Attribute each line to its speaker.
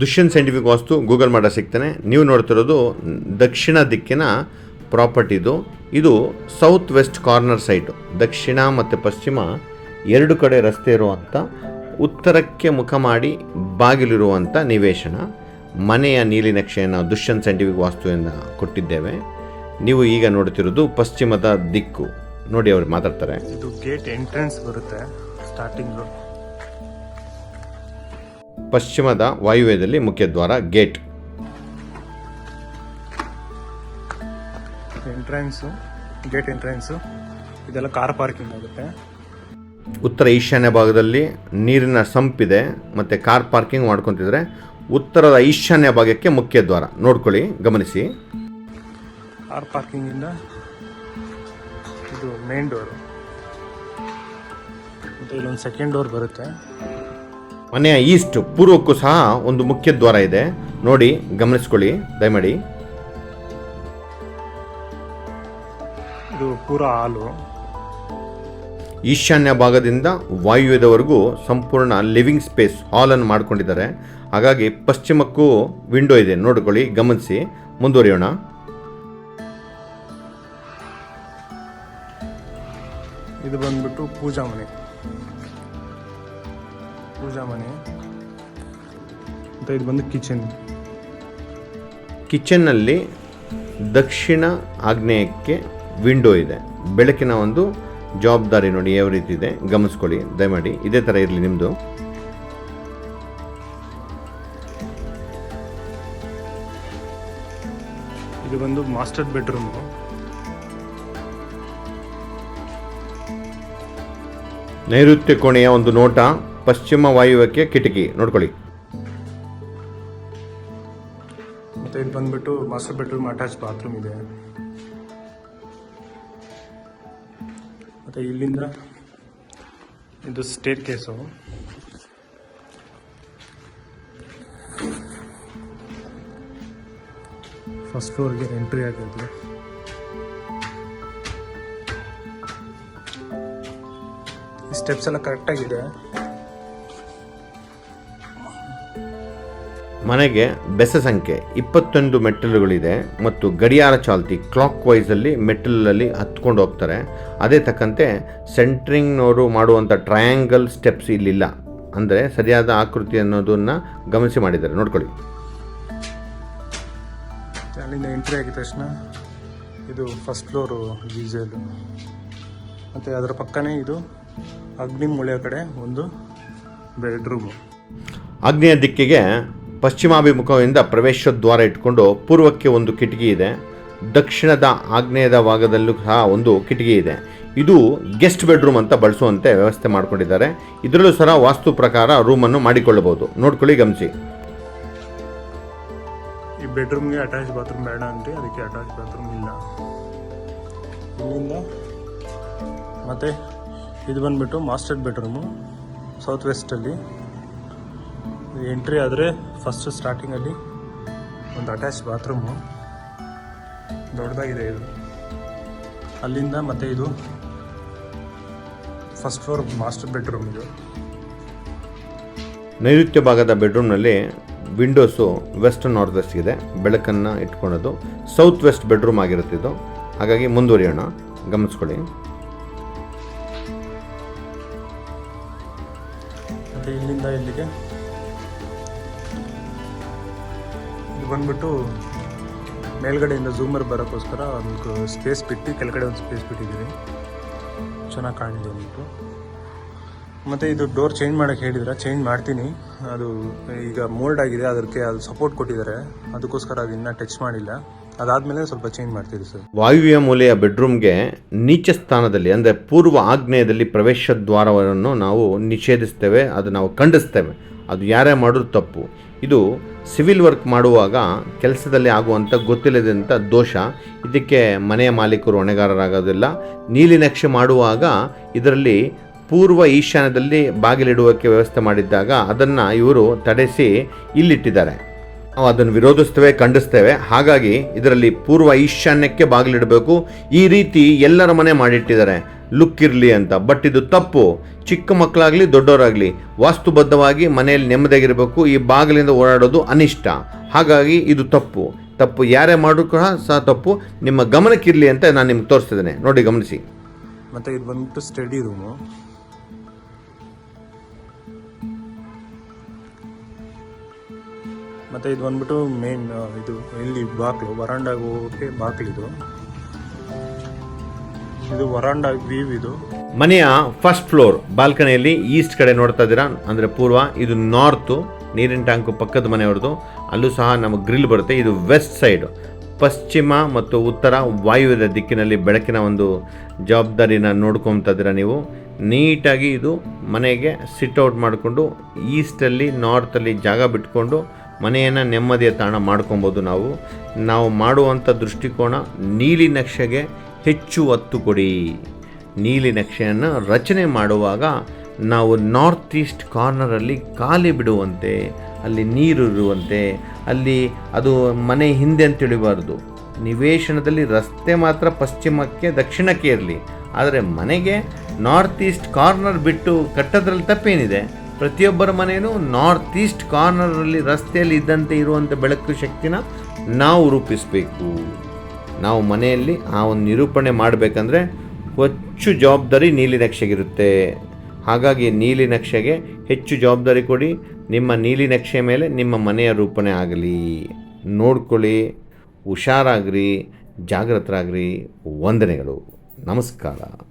Speaker 1: Dushyant scientific ವಾಸ್ತು Google ಮಾಡೋ ಸಿಗ್ತಾನೆ. ನೀವು ನೋಡ್ತಿರೋದು ದಕ್ಷಿಣ ದಿಕ್ಕಿನ ಪ್ರಾಪರ್ಟಿದು ಇದು. ಸೌತ್ ವೆಸ್ಟ್ ಕಾರ್ನರ್ ಸೈಟು ದಕ್ಷಿಣ ಮತ್ತು ಪಶ್ಚಿಮ ಎರಡು ಕಡೆ ರಸ್ತೆ ಇರುವಂಥ ಉತ್ತರಕ್ಕೆ ಮುಖ ಮಾಡಿ ಬಾಗಿಲಿರುವಂಥ ನಿವೇಶನ. ಮನೆಯ ನೀಲಿ ನಕ್ಷೆಯನ್ನು ದುಷ್ಯಂತ್ ಸೈಂಟಿಫಿಕ್ ವಾಸ್ತುವಿಂದ ಕೊಟ್ಟಿದ್ದೇವೆ. ನೀವು ಈಗ ನೋಡ್ತಿರೋದು ಪಶ್ಚಿಮದ ದಿಕ್ಕು. ನೋಡಿ ಅವ್ರು ಮಾತಾಡ್ತಾರೆ.
Speaker 2: ಇದು ಗೇಟ್ ಎಂಟ್ರೆನ್ಸ್ ಬರುತ್ತೆ ಸ್ಟಾರ್ಟಿಂಗು
Speaker 1: ಪಶ್ಚಿಮದ ವಾಯುವ್ಯದಲ್ಲಿ ಮುಖ್ಯದ್ವಾರ ಗೇಟ್.
Speaker 2: ಎಂಟ್ರೆನ್ಸು ಗೇಟ್ ಎಂಟ್ರೆನ್ಸು ಇದೆಲ್ಲ ಕಾರ್ ಪಾರ್ಕಿಂಗ್ ಆಗುತ್ತೆ
Speaker 1: ಉತ್ತರ ಈಶಾನ್ಯ ಭಾಗದಲ್ಲಿ ನೀರಿನ ಸಂಪಿದೆ ಮತ್ತು ಕಾರ್ ಪಾರ್ಕಿಂಗ್ ಮಾಡ್ಕೊತಿದ್ರೆ ಉತ್ತರದ ಈಶಾನ್ಯ ಭಾಗಕ್ಕೆ ಮುಖ್ಯ ದ್ವಾರ. ನೋಡ್ಕೊಳ್ಳಿ ಗಮನಿಸಿ.
Speaker 2: ಕಾರ್ ಪಾರ್ಕಿಂಗಿಂದ ಇದು ಮೇನ್ ಡೋರು ಮತ್ತು ಇಲ್ಲೊಂದು ಸೆಕೆಂಡ್ ಡೋರ್ ಬರುತ್ತೆ.
Speaker 1: ಮನೆಯ ಈಸ್ಟ್ ಪೂರ್ವಕ್ಕೂ ಸಹ ಒಂದು ಮುಖ್ಯ ದ್ವಾರ ಇದೆ. ನೋಡಿ ಗಮನಿಸ್ಕೊಳ್ಳಿ ದಯಮಾಡಿ.
Speaker 2: ಇದು ಪೂರ ಹಾಲು.
Speaker 1: ಈಶಾನ್ಯ ಭಾಗದಿಂದ ವಾಯುವ್ಯದವರೆಗೂ ಸಂಪೂರ್ಣ ಲಿವಿಂಗ್ ಸ್ಪೇಸ್ ಹಾಲನ್ನು ಮಾಡ್ಕೊಂಡಿದ್ದಾರೆ. ಹಾಗಾಗಿ ಪಶ್ಚಿಮಕ್ಕೂ ವಿಂಡೋ ಇದೆ. ನೋಡ್ಕೊಳ್ಳಿ ಗಮನಿಸಿ. ಮುಂದುವರಿಯೋಣ.
Speaker 2: ಇದು ಬಂದ್ಬಿಟ್ಟು ಪೂಜಾ ಮನೆ ಪೂಜಾ ಮನೆ. ಮತ್ತು ಇದು ಬಂದು ಕಿಚನ್
Speaker 1: ಕಿಚನ್ನಲ್ಲಿ ದಕ್ಷಿಣ ಆಗ್ನೇಯಕ್ಕೆ ವಿಂಡೋ ಇದೆ. ಬೆಳಕಿನ ಒಂದು ಜವಾಬ್ದಾರಿ ನೋಡಿ ಯಾವ ರೀತಿ ಇದೆ. ಗಮನಿಸ್ಕೊಳ್ಳಿ ದಯಮಾಡಿ. ಇದೇ ಥರ ಇರಲಿ ನಿಮ್ಮದು
Speaker 2: ಇದು ಬಂದು ಮಾಸ್ಟರ್ ಬೆಡ್ರೂಮ್
Speaker 1: ನೈಋತ್ಯ ಕೋಣೆಯ ಒಂದು ನೋಟ. ಪಶ್ಚಿಮ ವಾಯುವ್ಯಕ್ಕೆ ಕಿಟಕಿ. ನೋಡ್ಕೊಳ್ಳಿ.
Speaker 2: ಮತ್ತು ಇದು ಬಂದ್ಬಿಟ್ಟು ಮಾಸ್ಟರ್ ಬೆಡ್ರೂಮ್ ಅಟ್ಯಾಚ್ ಬಾತ್ರೂಮ್ ಇದೆ. ಮತ್ತು ಇಲ್ಲಿಂದ ಇದು ಸ್ಟೇರ್ ಕೇಸು ಫಸ್ಟ್ ಫ್ಲೋರ್ಗೆ ಎಂಟ್ರಿ ಆಗಿದ್ದು ಸ್ಟೆಪ್ಸ್ ಎಲ್ಲ ಕರೆಕ್ಟಾಗಿದೆ
Speaker 1: ಮನೆಗೆ ಬೆಸ ಸಂಖ್ಯೆ ಇಪ್ಪತ್ತೊಂದು ಮೆಟ್ಟಿಲುಗಳಿದೆ ಮತ್ತು ಗಡಿಯಾರ ಚಾಲ್ತಿ ಕ್ಲಾಕ್ ವೈಸಲ್ಲಿ ಮೆಟ್ಟಿಲಲ್ಲಿ ಹತ್ಕೊಂಡು ಹೋಗ್ತಾರೆ. ಅದೇ ತಕ್ಕಂತೆ ಸೆಂಟ್ರಿಂಗ್ನವರು ಮಾಡುವಂಥ ಟ್ರಯಾಂಗಲ್ ಸ್ಟೆಪ್ಸ್ ಇಲ್ಲಿಲ್ಲ. ಅಂದರೆ ಸರಿಯಾದ ಆಕೃತಿ ಅನ್ನೋದನ್ನು ಗಮನಿಸಿ ಮಾಡಿದ್ದಾರೆ. ನೋಡ್ಕೊಳ್ಳಿ.
Speaker 2: ಅಲ್ಲಿಂದ ಎಂಟ್ರಿ ಆಗಿದ ತಕ್ಷಣ ಇದು ಫಸ್ಟ್ ಫ್ಲೋರು ಡೀಸೆಲು ಮತ್ತು ಅದರ ಪಕ್ಕನೇ ಇದು ಅಗ್ನಿ ಮೂಳೆಯ ಕಡೆ ಒಂದು ಬೆಡ್ರೂಮು
Speaker 1: ಅಗ್ನಿಯ ದಿಕ್ಕಿಗೆ ಪಶ್ಚಿಮಾಭಿಮುಖದಿಂದ ಪ್ರವೇಶ ದ್ವಾರ ಇಟ್ಕೊಂಡು ಪೂರ್ವಕ್ಕೆ ಒಂದು ಕಿಟಕಿ ಇದೆ. ದಕ್ಷಿಣದ ಆಗ್ನೇಯದ ಭಾಗದಲ್ಲೂ ಸಹ ಒಂದು ಕಿಟಕಿ ಇದೆ. ಇದು ಗೆಸ್ಟ್ ಬೆಡ್ರೂಮ್ ಅಂತ ಬಳಸುವಂತೆ ವ್ಯವಸ್ಥೆ ಮಾಡಿಕೊಂಡಿದ್ದಾರೆ. ಇದರಲ್ಲೂ ಸಹ ವಾಸ್ತು ಪ್ರಕಾರ ರೂಮನ್ನು ಮಾಡಿಕೊಳ್ಳಬಹುದು. ನೋಡ್ಕೊಳ್ಳಿ, ಗಮನಿಸಿ.
Speaker 2: ಈ ಬೆಡ್ರೂಮ್ಗೆ ಅಟ್ಯಾಚ್ ಬಾತ್ರೂಮ್ ಬೇಡ ಅಂದರೆ ಅದಕ್ಕೆ ಅಟ್ಯಾಚ್ ಬಾತ್ರೂಮ್ ಇಲ್ಲ. ಇಲ್ಲಿಂದ ಮತ್ತು ಇದು ಬಂದ್ಬಿಟ್ಟು ಮಾಸ್ಟರ್ ಬೆಡ್ರೂಮು ಸೌತ್ ವೆಸ್ಟಲ್ಲಿ ಎಂಟ್ರಿ ಆದರೆ ಫಸ್ಟ್ ಸ್ಟಾರ್ಟಿಂಗಲ್ಲಿ ಒಂದು ಅಟ್ಯಾಚ್ ಬಾತ್ರೂಮು ದೊಡ್ಡದಾಗಿದೆ ಇದು. ಅಲ್ಲಿಂದ ಮತ್ತೆ ಇದು ಫಸ್ಟ್ ಫ್ಲೋರ್ ಮಾಸ್ಟರ್ ಬೆಡ್ರೂಮ್ ಇದು.
Speaker 1: ನೈಋತ್ಯ ಭಾಗದ ಬೆಡ್ರೂಮ್ನಲ್ಲಿ ವಿಂಡೋಸು ವೆಸ್ಟ್ ನಾರ್ತ್ ವೆಸ್ಟ್ ಇದೆ. ಬೆಳಕನ್ನು ಇಟ್ಕೊಳ್ಳೋದು. ಸೌತ್ ವೆಸ್ಟ್ ಬೆಡ್ರೂಮ್ ಆಗಿರುತ್ತೆ ಇದು. ಹಾಗಾಗಿ ಮುಂದುವರಿಯೋಣ. ಗಮನಿಸ್ಕೊಳ್ಳಿ.
Speaker 2: ಮತ್ತು ಇಲ್ಲಿಂದ ಇಲ್ಲಿಗೆ ಇದು ಬಂದ್ಬಿಟ್ಟು ಮೇಲ್ಗಡೆಯಿಂದ ಝೂಮರ್ ಬರೋಕ್ಕೋಸ್ಕರ ಒಂದು ಸ್ಪೇಸ್ ಬಿಟ್ಟು ಕೆಳಗಡೆ ಒಂದು ಸ್ಪೇಸ್ ಬಿಟ್ಟಿದ್ದೀವಿ. ಚೆನ್ನಾಗಿ ಕಾಣಿದೆ ಅಂದ್ಬಿಟ್ಟು ಮತ್ತು ಇದು ಡೋರ್ ಚೇಂಜ್ ಮಾಡೋಕ್ಕೆ ಹೇಳಿದ್ರೆ ಚೇಂಜ್ ಮಾಡ್ತೀನಿ. ಅದು ಈಗ ಮೋಲ್ಡ್ ಆಗಿದೆ, ಅದಕ್ಕೆ ಅದು ಸಪೋರ್ಟ್ ಕೊಟ್ಟಿದ್ದಾರೆ. ಅದಕ್ಕೋಸ್ಕರ ಅದು ಇನ್ನೂ ಟಚ್ ಮಾಡಿಲ್ಲ. ಅದಾದಮೇಲೆ ಸ್ವಲ್ಪ ಚೇಂಜ್ ಮಾಡ್ತೀವಿ ಸರ್.
Speaker 1: ವಾಯುವ್ಯ ಮೂಲೆಯ ಬೆಡ್ರೂಮ್ಗೆ ನೀಚ ಸ್ಥಾನದಲ್ಲಿ, ಅಂದರೆ ಪೂರ್ವ ಆಗ್ನೇಯದಲ್ಲಿ ಪ್ರವೇಶ ದ್ವಾರವನ್ನು ನಾವು ನಿಷೇಧಿಸ್ತೇವೆ, ಅದು ನಾವು ಖಂಡಿಸ್ತೇವೆ. ಅದು ಯಾರೇ ಮಾಡಿದ್ರು ತಪ್ಪು. ಇದು ಸಿವಿಲ್ ವರ್ಕ್ ಮಾಡುವಾಗ ಕೆಲಸದಲ್ಲಿ ಆಗುವಂಥ ಗೊತ್ತಿಲ್ಲದಂಥ ದೋಷ. ಇದಕ್ಕೆ ಮನೆಯ ಮಾಲೀಕರು ಹೊಣೆಗಾರರಾಗೋದಿಲ್ಲ. ನೀಲಿ ನಕ್ಷೆ ಮಾಡುವಾಗ ಇದರಲ್ಲಿ ಪೂರ್ವ ಈಶಾನ್ಯದಲ್ಲಿ ಬಾಗಿಲಿಡುವಕ್ಕೆ ವ್ಯವಸ್ಥೆ ಮಾಡಿದ್ದಾಗ ಅದನ್ನು ಇವರು ತಡೆಸಿ ಇಲ್ಲಿಟ್ಟಿದ್ದಾರೆ. ನಾವು ಅದನ್ನು ವಿರೋಧಿಸ್ತೇವೆ, ಖಂಡಿಸ್ತೇವೆ. ಹಾಗಾಗಿ ಇದರಲ್ಲಿ ಪೂರ್ವ ಈಶಾನ್ಯಕ್ಕೆ ಬಾಗಿಲಿಡಬೇಕು. ಈ ರೀತಿ ಎಲ್ಲರ ಮನೆ ಮಾಡಿಟ್ಟಿದ್ದಾರೆ. ಲುಕ್ ಇರಲಿ ಅಂತ. ಬಟ್ ಇದು ತಪ್ಪು. ಚಿಕ್ಕ ಮಕ್ಕಳಾಗಲಿ, ದೊಡ್ಡವರಾಗಲಿ, ವಾಸ್ತುಬದ್ಧವಾಗಿ ಮನೆಯಲ್ಲಿ ನೆಮ್ಮದಿಯಾಗಿರಬೇಕು, ಈ ಬಾಗಿಲಿಂದ ಓಡಾಡೋದು ಅನಿಷ್ಟ. ಹಾಗಾಗಿ ಇದು ತಪ್ಪು. ತಪ್ಪು ಯಾರೇ ಮಾಡೋ ಕೂಡ ಸಹ ತಪ್ಪು. ನಿಮ್ಮ ಗಮನಕ್ಕಿರಲಿ ಅಂತ ನಾನು ನಿಮ್ಗೆ ತೋರಿಸ್ತಿದ್ದೇನೆ. ನೋಡಿ, ಗಮನಿಸಿ.
Speaker 2: ಮತ್ತು ಇದು ಬಂದ್ಬಿಟ್ಟು ಸ್ಟಡಿ ರೂಮು ಮತ್ತು ಇದು ಬಂದ್ಬಿಟ್ಟು ಮೇನ್ ಇದು ಇಲ್ಲಿ ಬಾಕ್ಲು ವರಾಂಡಾಗ ಹೋಗೋಕ್ಕೆ ಬಾಕ್ಲಿದು ಇದು ವರಾಂಡಾಗ ವ್ಯೂ ಇದು.
Speaker 1: ಮನೆಯ ಫಸ್ಟ್ ಫ್ಲೋರ್ ಬಾಲ್ಕನಿಯಲ್ಲಿ ಈಸ್ಟ್ ಕಡೆ ನೋಡ್ತಾ ಇದ್ದೀರಾ? ಅಂದರೆ ಪೂರ್ವ, ಇದು ನಾರ್ತು ನೀರಿನ ಟ್ಯಾಂಕು ಪಕ್ಕದ ಮನೆಯವ್ರದ್ದು. ಅಲ್ಲೂ ಸಹ ನಮಗೆ ಗ್ರಿಲ್ ಬರುತ್ತೆ. ಇದು ವೆಸ್ಟ್ ಸೈಡ್ ಪಶ್ಚಿಮ ಮತ್ತು ಉತ್ತರ ವಾಯುವ್ಯದ ದಿಕ್ಕಿನಲ್ಲಿ ಬೆಳಕಿನ ಒಂದು ಜವಾಬ್ದಾರಿನ ನೋಡ್ಕೊತಾ ಇದ್ದೀರಾ ನೀವು? ನೀಟಾಗಿ ಇದು ಮನೆಗೆ ಸಿಟ್ ಔಟ್ ಮಾಡಿಕೊಂಡು ಈಸ್ಟಲ್ಲಿ ನಾರ್ತಲ್ಲಿ ಜಾಗ ಬಿಟ್ಕೊಂಡು ಮನೆಯನ್ನು ನೆಮ್ಮದಿಯ ತಾಣ ಮಾಡ್ಕೊಬೋದು ನಾವು. ನಾವು ಮಾಡುವಂಥ ದೃಷ್ಟಿಕೋನ ನೀಲಿ ನಕ್ಷೆಗೆ ಹೆಚ್ಚು ಒತ್ತು ಕೊಡಿ. ನೀಲಿ ನಕ್ಷೆಯನ್ನು ರಚನೆ ಮಾಡುವಾಗ ನಾವು ನಾರ್ತ್ ಈಸ್ಟ್ ಕಾರ್ನರಲ್ಲಿ ಖಾಲಿ ಬಿಡುವಂತೆ, ಅಲ್ಲಿ ನೀರು ಇರುವಂತೆ, ಅಲ್ಲಿ ಅದು ಮನೆ ಹಿಂದೆ ಅಂತ ತಿಳಿಬಾರ್ದು. ನಿವೇಶನದಲ್ಲಿ ರಸ್ತೆ ಮಾತ್ರ ಪಶ್ಚಿಮಕ್ಕೆ, ದಕ್ಷಿಣಕ್ಕೆ ಇರಲಿ. ಆದರೆ ಮನೆಗೆ ನಾರ್ತ್ ಈಸ್ಟ್ ಕಾರ್ನರ್ ಬಿಟ್ಟು ಕಟ್ಟೋದ್ರಲ್ಲಿ ತಪ್ಪೇನಿದೆ. ಪ್ರತಿಯೊಬ್ಬರ ಮನೆಯೂ ನಾರ್ತ್ ಈಸ್ಟ್ ಕಾರ್ನರಲ್ಲಿ ರಸ್ತೆಯಲ್ಲಿ ಇದ್ದಂತೆ ಇರುವಂಥ ಬೆಳಕು ಶಕ್ತಿನ ನಾವು ರೂಪಿಸಬೇಕು. ನಾವು ಮನೆಯಲ್ಲಿ ಆ ಒಂದು ನಿರೂಪಣೆ ಮಾಡಬೇಕಂದ್ರೆ ಹೆಚ್ಚು ಜವಾಬ್ದಾರಿ ನೀಲಿ ನಕ್ಷೆಗಿರುತ್ತೆ. ಹಾಗಾಗಿ ನೀಲಿ ನಕ್ಷೆಗೆ ಹೆಚ್ಚು ಜವಾಬ್ದಾರಿ ಕೊಡಿ. ನಿಮ್ಮ ನೀಲಿ ನಕ್ಷೆ ಮೇಲೆ ನಿಮ್ಮ ಮನೆಯ ರೂಪಣೆ ಆಗಲಿ. ನೋಡ್ಕೊಳ್ಳಿ. ಹುಷಾರಾಗ್ರಿ. ಜಾಗೃತರಾಗ್ರಿ ವಂದನೆಗಳು. ನಮಸ್ಕಾರ.